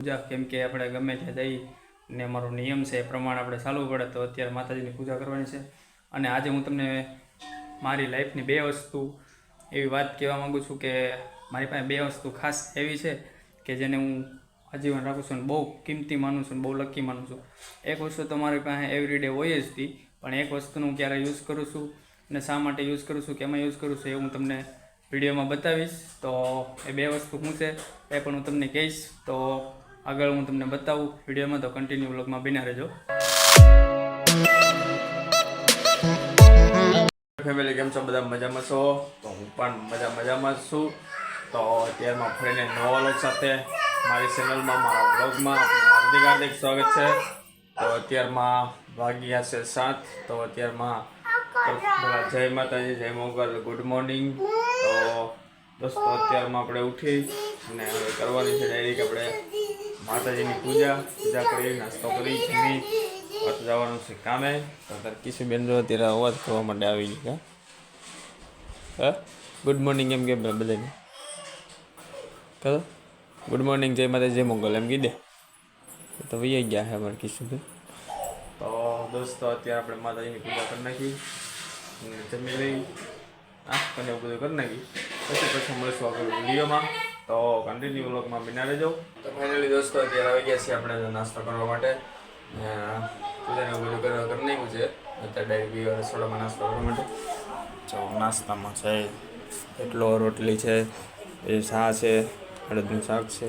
પૂજા, કેમ કે આપણે ગમે ત્યાં જઈ ને મારો નિયમ છે એ પ્રમાણે આપણે ચાલવું પડે, તો અત્યારે માતાજીની પૂજા કરવાની છે. અને આજે હું તમને મારી લાઈફની બે વસ્તુ એવી વાત કહેવા માગું છું કે મારી પાસે બે વસ્તુ ખાસ એવી છે કે જેને હું આજીવન રાખું છું અને બહુ કિંમતી માનું છું અને બહુ લકી માનું છું. એક વસ્તુ તો મારી પાસે એવરીડે હોય જ હતી, પણ એક વસ્તુનું હું ક્યારે યુઝ કરું છું અને શા માટે યુઝ કરું છું, કેમાં યુઝ કરું છું એ હું તમને વિડીયોમાં બતાવીશ. તો એ બે વસ્તુ શું છે એ પણ હું તમને કહીશ. તો આગળ હું તમને બતાવું વિડીયોમાં, તો કન્ટિન્યુ બ્લોગમાં બિના રહેજો. ફેમિલી કેમ છો? બધા મજામાં છો? તો હું પણ મજા મજામાં છું. તો અત્યારમાં ફરીને નવા લોક સાથે મારી ચેનલમાં મારા વ્લોગમાં હાર્દિક હાર્દિક સ્વાગત છે. તો અત્યારમાં વાગ્યા છે સાત. તો અત્યારમાં જય માતાજી, જય મોગલ ગુડ મોર્નિંગ તો દોસ્તો, અત્યારમાં આપણે ઉઠી અને હવે કરવાની છે ડાયરી કે આપણે માતાજીની પૂજા પૂજા કરી નાસ્તો કરી જમી પાછું જવાનું છે કામે તો તાર કિશુ બેન જો અત્યારે અવાજ કરવા માટે આવી ગયા હા ગુડ મોર્નિંગ એમ કે બધાને કહો ગુડ મોર્નિંગ જય માતા જય મંગલ એમ કીધે તો વૈયા ગયા છે અમારે કિશુ બેન તો દોસ્તો અત્યારે આપણે માતાજીની પૂજા કરી નાખી અને જમી લઈ નાસ્તો ને એવું બધું કરી નાખી પછી પછી મળીશું આગળ વિડીયોમાં તો કન્ટિન્યુ વ્લોગમાં બિના રહેજો. તો ફાઇનલી દોસ્તો અત્યારે આવી ગયા છીએ આપણે નાસ્તો કરવા માટે. પૂજાને બધું કરવા કરી નાખ્યું છે અત્યારે ડાયરેક્ટ બી રસોડામાં નાસ્તો કરવા માટે. જો નાસ્તામાં છે એટલો રોટલી છે એ શા છે અડદનું શાક છે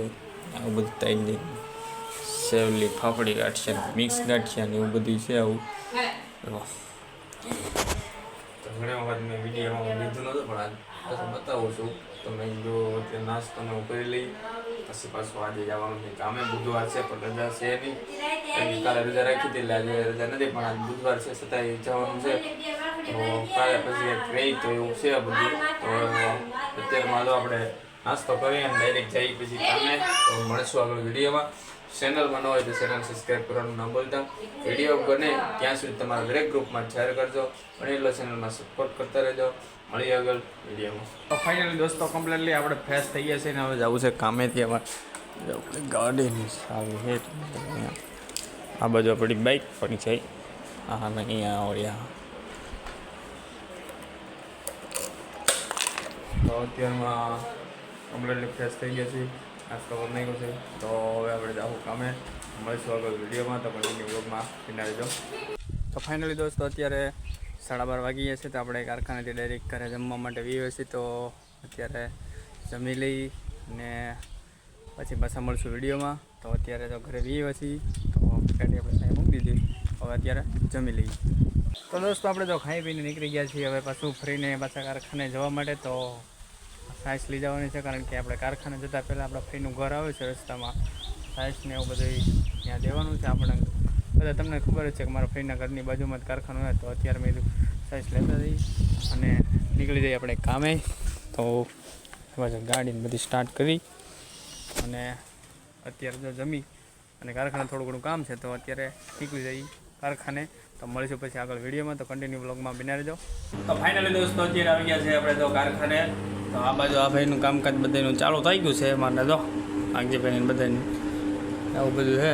આવું બધું તૈયારી સેવલી ફાફડી ગાંઠિયા મિક્સ ગાંઠિયા ને એવું બધું છે આવું. તો ઘણી વખત મેં વિડીયોમાં લીધું નહોતું પણ આજ પાછું બતાવું છું. તો મેં જો અત્યારે નાસ્તો ને એવું કરી લઈ. પછી પાછું આજે જવાનું છે કામે. બુધવાર છે, પણ રજા છે નહીં. કાલે રજા રાખી હતી આજે રજા નથી, પણ આજ બુધવાર છે, છતાંય જવાનું છે. તો કાલે પછી એક રહી તો એવું છે બધું. તો અત્યારમાં તો આપણે નાસ્તો કરી અને ડાયરેક્ટ જઈ પછી કામે તો મળશું આગળ વિડીયોમાં. ચેનલમાં ન હોય તો ચેનલ સબસ્ક્રાઈબ કરવાનું ન ભૂલતા. વીડિયો બને ત્યાં સુધી તમારા દરેક ગ્રુપમાં શેર કરજો. અને એટલો ચેનલમાં સપોર્ટ કરતા રહેજો. મળીએ આગળ વિડીયોમાં. તો ફાઇનલી દોસ્તો કમ્પ્લીટલી આપણે ફ્રેશ થઈ ગયા છે ને હવે જવું છે કામેથી અમારે આપણે ગાડીની આવી છે આ બાજુ આપણી બાઇક પણ છે. હા અહીંયા ઓળ્યા તો અત્યારમાં કમ્પ્લીટલી ફ્રેશ થઈ ગયા છે નાસ્તો કરી નાખ્યો છે તો હવે આપણે જાઉં કામે. મળીશું આગળ વિડીયોમાં. તો કન્ટિન્યુ બ્લોગમાં પીના રહેજો તો ફાઇનલી દોસ્તો, અત્યારે સાડા બાર વાગી ગયા છે તો આપણે કારખાનેથી ડાયરેક્ટ ઘરે જમવા માટે વી છીએ. તો અત્યારે જમી લઈ ને પછી પાછા મળશું વિડીયોમાં. તો અત્યારે તો ઘરે વી છીએ. તો ગાડી આપણે સાહેબ મૂકી દીધી. હવે અત્યારે જમી લઈએ. તો દોસ્તો, આપણે તો ખાઈ પીને નીકળી ગયા છીએ. હવે પાછું ફરીને પાછા કારખાને જવા માટે. તો સાયન્સ લઈ જવાની છે, કારણ કે આપણે કારખાને જતાં પહેલાં આપણા ફ્રીનું ઘર આવે છે રસ્તામાં. સાયન્સને એવું બધું ત્યાં દેવાનું છે આપણે બધા તમને ખબર જ છે કે મારા ફ્રીના ઘરની બાજુમાં જ કારખાનું હોય, તો અત્યારે મેં સાયન્સ લેતા જઈ અને નીકળી જઈએ આપણે કામે. તો પાછળ ગાડીને બધી સ્ટાર્ટ કરી અને અત્યારે જો જમી અને કારખાને થોડું ઘણું કામ છે, તો અત્યારે નીકળી જઈ કારખાને. તો મળીશું પછી આગળ વિડીયોમાં. તો કન્ટિન્યુ બ્લોગમાં બિના રહેજો. તો ફાઇનલી દોસ્તો, અત્યારે આવી ગયા છે આપણે તો કારખાને. તો આ બાજુ આ ભાઈનું કામકાજ બધાનું ચાલુ થઈ ગયું છે મારે તો આગજીભાઈ બધાનું આવું બધું છે.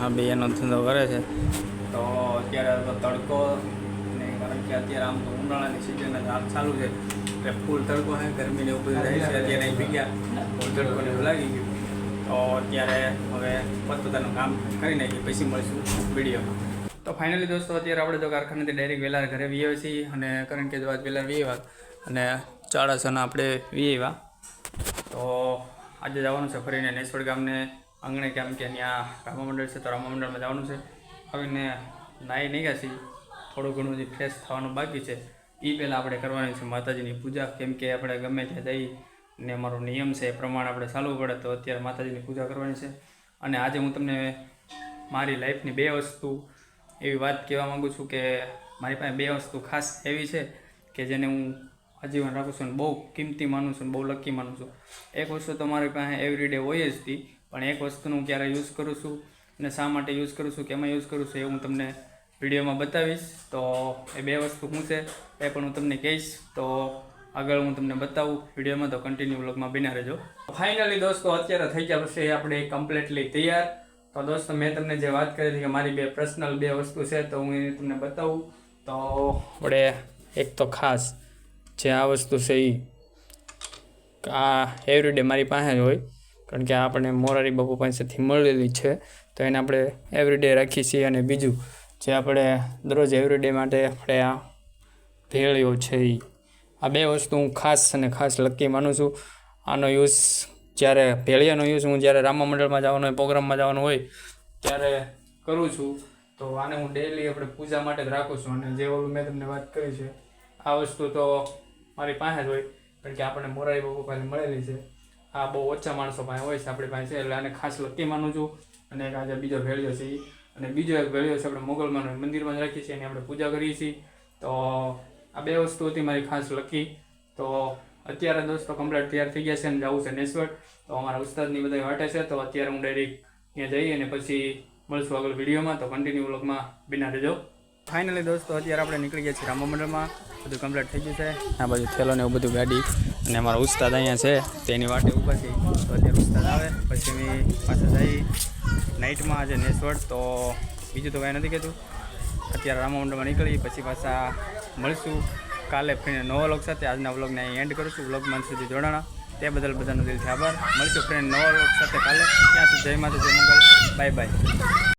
હા બે એનો ધંધો કરે છે. તો અત્યારે તો તડકો ને કારણ કે અત્યારે આમ તો ઉનાળાની સિઝન હાલ ચાલુ છે. એટલે ફૂલ તડકો છે, ગરમીને એવું બધું રહે છે. અત્યારે અહીં ભીગ્યા ફૂલ તડકો ને એવું લાગી ગયું. તો અત્યારે હવે પોતપોતાનું કામ કરી નાખીએ પછી મળીશું વિડીયોમાં. તો ફાઇનલી દોસ્તો, અત્યારે આપણે જો કારખાનેથી ડાયરેક્ટ વહેલા ઘરે વી છીએ અને કારણ કે જો આજ વહેલા વી અને ચાળાસના આપણે વી. આવ્યા તો આજે જવાનું છે ફરીને નેસવડ ગામને, આંગણે કેમ કે ત્યાં રામા મંડળ છે તો રામા મંડળમાં જવાનું છે. આવીને નાહી નહીં ગયા છીએ. થોડું ઘણું જે ફ્રેશ થવાનું બાકી છે. એ પહેલાં આપણે કરવાની છે માતાજીની પૂજા. કેમ કે આપણે ગમે ત્યાં જઈ ને અમારો નિયમ છે એ પ્રમાણે આપણે ચાલવું પડે તો અત્યારે માતાજીની પૂજા કરવાની છે. અને આજે હું તમને મારી લાઈફની બે વસ્તુ એવી વાત કહેવા માગું છું કે મારી પાસે બે વસ્તુ ખાસ એવી છે કે જેને હું આજીવન રાખું છું અને બહુ કિંમતી માનું છું બહુ લકી માનું છું. એક વસ્તુ તો મારી પાસે એવરીડે હોય જ હતી, પણ એક વસ્તુનું હું ક્યારે યુઝ કરું છું અને શા માટે યુઝ કરું છું, કેમાં યુઝ કરું છું એ હું તમને વિડીયોમાં બતાવીશ. તો એ બે વસ્તુ શું છે એ પણ હું તમને કહીશ. તો આગળ હું તમને બતાવું વિડીયોમાં તો કન્ટિન્યુ વ્લોગમાં બિના રહેજો. ફાઇનલી દોસ્તો, અત્યારે થઈ ગયા પછી આપણે કમ્પ્લીટલી તૈયાર. તો દોસ્તો, મેં તમને જે વાત કરી હતી કે મારી બે પર્સનલ બે વસ્તુ છે, તો હું એ તમને બતાવું. તો આપણે એક તો ખાસ જે આ વસ્તુ છે એ આ એવરીડે મારી પાસે જ હોય, કારણ કે આ આપણને મોરારી બાપુ પાસેથી મળેલી છે, તો એને આપણે એવરીડે રાખીએ છીએ. અને બીજું, જે આપણે દરરોજ એવરીડે માટે આપણે આ ભેળીઓ છે એ આ બે વસ્તુ હું ખાસ અને ખાસ લકી માનું છું. આનો યુઝ જ્યારે ભેળિયાનો યુઝ હું જ્યારે રામા મંડળમાં જવાનું હોય, પ્રોગ્રામમાં જવાનું હોય, ત્યારે કરું છું. તો આને હું ડેલી આપણે પૂજા માટે જ રાખું છું. અને જે ઓલું મેં તમને વાત કરી છે, આ વસ્તુ તો મારી પાસે જ હોય, કારણ કે આપણને મોરારી બાપુ પાસે મળેલી છે. આ બહુ ઓછા માણસો પાસે હોય છે આપણી પાસે, એટલે આને ખાસ લકી માનું છું. અને એક આજે બીજો ભેળિયો છે એ અને બીજો એક ભેળિયો છે આપણે મોગલમાં મંદિરમાં જ રાખીએ છીએ, એની આપણે પૂજા કરીએ છીએ. તો આ બે વસ્તુ હતી મારી ખાસ લકી. તો અત્યારે દોસ્તો કમ્પ્લીટ તૈયાર થઈ ગયા છે અને જવું છે નેસવડ તો અમારા ઉસ્તાદની બધા વાટે છે. તો અત્યારે હું ડાયરેક્ટ ત્યાં જઈ અને પછી મળશું આગળ વિડીયોમાં. તો કન્ટિન્યુ વ્લોગમાં બિના રહેજો. ફાઇનલી દોસ્તો અત્યારે આપણે નીકળી ગયા છીએ રામા મંડળમાં બધું કમ્પ્લીટ થઈ ગયું છે. આ બાજુ થેલો ને એવું બધું ગાડી અને અમારા ઉસ્તાદ અહીંયા છે. તેની વાટે ઊભા છે. તો અત્યારે ઉસ્તાદ આવે. પછી અમે પાછા જઈ નાઇટમાં આજે નેસવડ તો બીજું તો કાંઈ નથી કહેતું અત્યારે રામા મંડળમાં નીકળી પછી પાછા મળશું. કાલે ફ્રેન્ડ નવો વ્લોગ સાથે આજના વ્લોગને અહીં એન્ડ કરું છું. વ્લોગ મન સુધી જોડાણા. તે બદલ બધાનો દિલથી આભાર. મળશું ફ્રેન્ડ નવા વ્લોગ સાથે કાલે. ત્યાં સુધી જય માતા જય મંગલ. Bye bye